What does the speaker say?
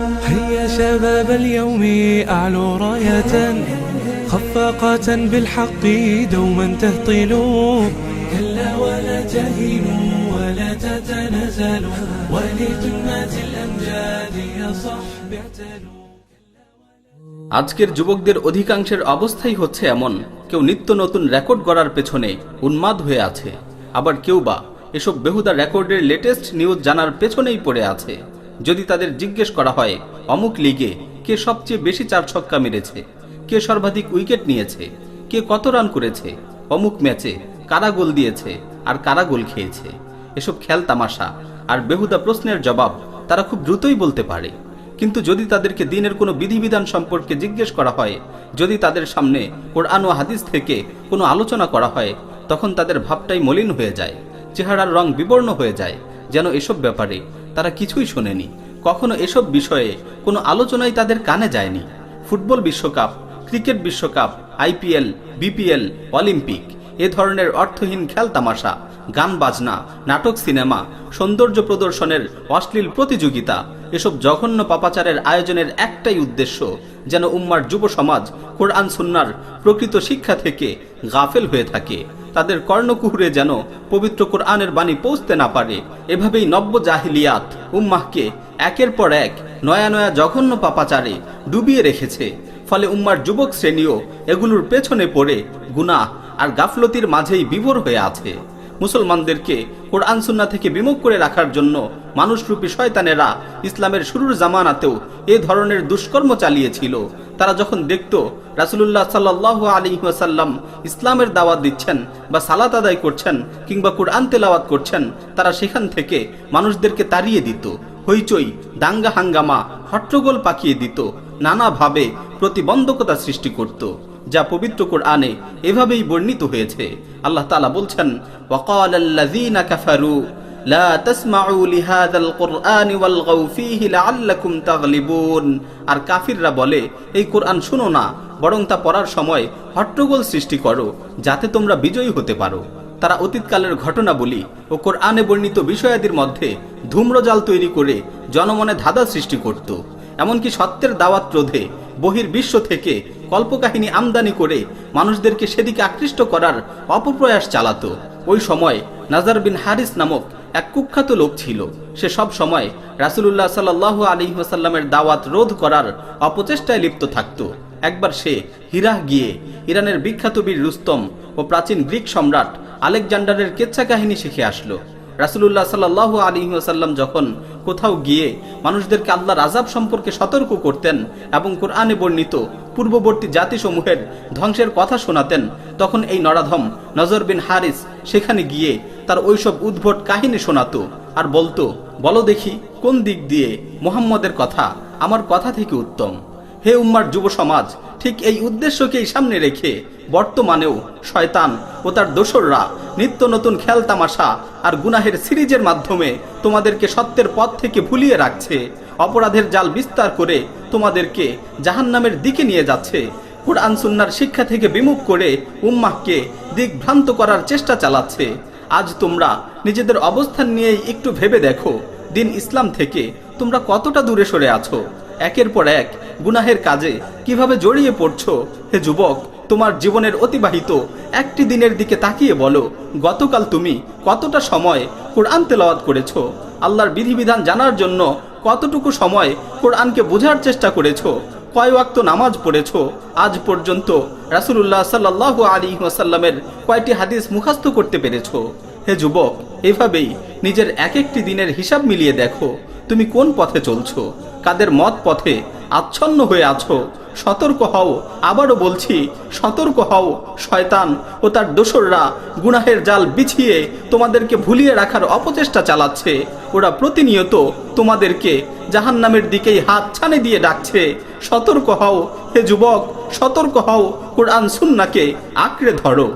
هيا شباب اليوم أعلوا راية خفاقة بالحق دوما تهطلوا كلا ولا تهنوا ولا تتنازلوا ولجنات الأمجاد يا صحب اعتلوا আজকের যুবকদের অধিকাংশের অবস্থাই হচ্ছে এমন কেউ নিত্য নতুন রেকর্ড করার পেছনে উন্মাদ হয়ে আছে আবার কেউ বা এসব বেহুদা রেকর্ডের লেটেস্ট নিউজ জানার পেছনেই পড়ে আছে যদি তাদের জিজ্ঞেস করা হয়, অমুক লিগে কে সবচেয়ে বেশি চার ছক্কা মেরেছে? কে সর্বাধিক উইকেট নিয়েছে? কে কত রান করেছে? অমুক ম্যাচে কারা গোল দিয়েছে আর কারা গোল খেয়েছে? এসব খেল তামাশা আর বেহুদা প্রশ্নের জবাব তারা খুব দ্রুতই বলতে পারে। কিন্তু যদি তাদেরকে দিনের কোনো বিধিবিধান সম্পর্কে জিজ্ঞেস করা হয়, যদি তাদের সামনে কোরআন ও হাদিস থেকে কোনো আলোচনা করা হয়, তখন তাদের ভাবটাই মলিন হয়ে যায়, চেহারার রং বিবর্ণ হয়ে যায় যেন এসব ব্যাপারে তারা কিছুই শোনেনি। কখনো এসব বিষয়ে কোনো আলোচনাই তাদের কানে যায়নি। ফুটবল বিশ্বকাপ, ক্রিকেট বিশ্বকাপ, আইপিএল, বিপিএল, অলিম্পিক এ ধরনের অর্থহীন খেল তামাশা, গান বাজনা, নাটক সিনেমা, সৌন্দর্য প্রদর্শনের অশ্লীল প্রতিযোগিতা, এসব জঘন্য পাপাচারের আয়োজনের একটাই উদ্দেশ্য, যেন উম্মার যুব সমাজ কোরআন সুন্নার প্রকৃত শিক্ষা থেকে গাফেল হয়ে থাকে। তাদের কর্ণকুহুরে যেন পবিত্র কোরআনের বাণী পৌঁছতে না পারে, এভাবেই নব্য জাহিলিয়াত উম্মাহকে একের পর এক নয়া নয়া জঘন্য পাপাচারে ডুবিয়ে রেখেছে। ফলে উম্মার যুবক শ্রেণীও এগুলোর পেছনে পড়ে গুনাহ আর গাফলতির মাঝেই বিভোর হয়ে আছে। মুসলমানদেরকে কোরআন সুন্না থেকে বিমুখ করে রাখার জন্য মানুষরূপী শয়তানেরা ইসলামের শুরুর জামানাতেও এ ধরনের দুষ্কর্ম চালিয়েছিল। তারা যখন দেখত রাসুলুল্লাহ সাল্লাহ আলী ওয়াসাল্লাম ইসলামের দাওয়াত দিচ্ছেন বা সালাত আদায় করছেন কিংবা কোরআন তেলাওয়াত করছেন, তারা সেখান থেকে মানুষদেরকে তাড়িয়ে দিত, হইচই, দাঙ্গা হাঙ্গামা, হট্টগোল পাকিয়ে দিত, নানাভাবে প্রতিবন্ধকতা সৃষ্টি করত। যা পবিত্র কোরআনে এভাবেই বর্ণিত হয়েছে। আল্লাহ তালা বলছেন ওয়াকাল আল্লাযীনা কাফারু, লা তাসমাউ লিহাযাল কুরআনি ওয়ালগাউ ফীহি আর কাফিররা বলে, এই কোরআন শুনো না, বরং তা পড়ার সময় হট্টগোল সৃষ্টি করো, যাতে তোমরা বিজয়ী হতে পারো। তারা অতীতকালের ঘটনা বলি ও কোরআনে বর্ণিত বিষয়াদির মধ্যে ধূম্রজাল তৈরি করে জনমনে ধাঁধা সৃষ্টি করত। এমনকি সত্যের দাওয়াত রোধে বহির বিশ্ব থেকে কল্পকাহিনী আমদানি করে মানুষদেরকে সেদিকে আকৃষ্ট করার অপপ্রয়াস চালাতো। ওই সময় নাজার বিন হারিস নামক এক কুখ্যাত লোক ছিল। সে সব সময় রাসুলুল্লাহ সাল্লাহ আলী ওয়াসাল্লামের দাওয়াত রোধ করার অপচেষ্টায় লিপ্ত থাকত। একবার সে হিরাহ গিয়ে ইরানের বিখ্যাত বীর রুস্তম ও প্রাচীন গ্রিক সম্রাট আলেকজান্ডারের কেচ্ছা কাহিনী শিখে আসলো। রাসুলুল্লাহ সাল্লাহ আলী ওসাল্লাম যখন কোথাও গিয়ে মানুষদেরকে আল্লাহর আজাব সম্পর্কে সতর্ক করতেন এবং কোরআনে বর্ণিত পূর্ববর্তী জাতিসমূহের ধ্বংসের কথা শোনাতেন, তখন এই নরাধম নজর বিন হারিস সেখানে গিয়ে তার ওইসব উদ্ভট কাহিনী শোনাতো আর বলতো, বলো দেখি, কোন দিক দিয়ে মোহাম্মদের কথা আমার কথা থেকে উত্তম? হে উম্মার যুব সমাজ ঠিক এই উদ্দেশ্যকেই সামনে রেখে বর্তমানেও শয়তান ও তার দোসররা নিত্য নতুন খেল তামাশা আর গুনাহের সিরিজের মাধ্যমে তোমাদেরকে সত্যের পথ থেকে ভুলিয়ে রাখছে, অপরাধের জাল বিস্তার করে তোমাদেরকে জাহান্নামের দিকে নিয়ে যাচ্ছে। কোরআন সুন্নার শিক্ষা থেকে বিমুখ করে উম্মাহকে দিকভ্রান্ত করার চেষ্টা চালাচ্ছে। আজ তোমরা নিজেদের অবস্থান নিয়েই একটু ভেবে দেখো, দিন ইসলাম থেকে তোমরা কতটা দূরে সরে আছো? একের পর এক গুনাহের কাজে কীভাবে জড়িয়ে পড়ছ? হে যুবক, তোমার জীবনের অতিবাহিত একটি দিনের দিকে তাকিয়ে বলো, গতকাল তুমি কতটা সময় কোরআন তেলাওয়াত করেছ? আল্লাহর বিধিবিধান জানার জন্য কতটুকু সময় কোরআনকে বোঝার চেষ্টা করেছ? কয় ওয়াক্ত নামাজ পড়েছো? আজ পর্যন্ত রাসুলুল্লাহ সাল্লাহ আলী ওয়াসাল্লামের কয়টি হাদিস মুখাস্ত করতে পেরেছ? হে যুবক, এভাবেই নিজের এক একটি দিনের হিসাব মিলিয়ে দেখো, তুমি কোন পথে চলছো? কাদের মত পথে আচ্ছন্ন হয়ে আছো। সতর্ক হও। আবারও বলছি, সতর্ক হও, শয়তান ও তার দোসররা। গুনাহের জাল বিছিয়ে তোমাদেরকে ভুলিয়ে রাখার অপচেষ্টা চালাচ্ছে। ওরা প্রতিনিয়ত তোমাদেরকে জাহান্নামের দিকেই হাত ছানে দিয়ে ডাকছে। সতর্ক হও, হে যুবক, সতর্ক হও। কোরআন, সুন্নাকে আঁকড়ে ধরো।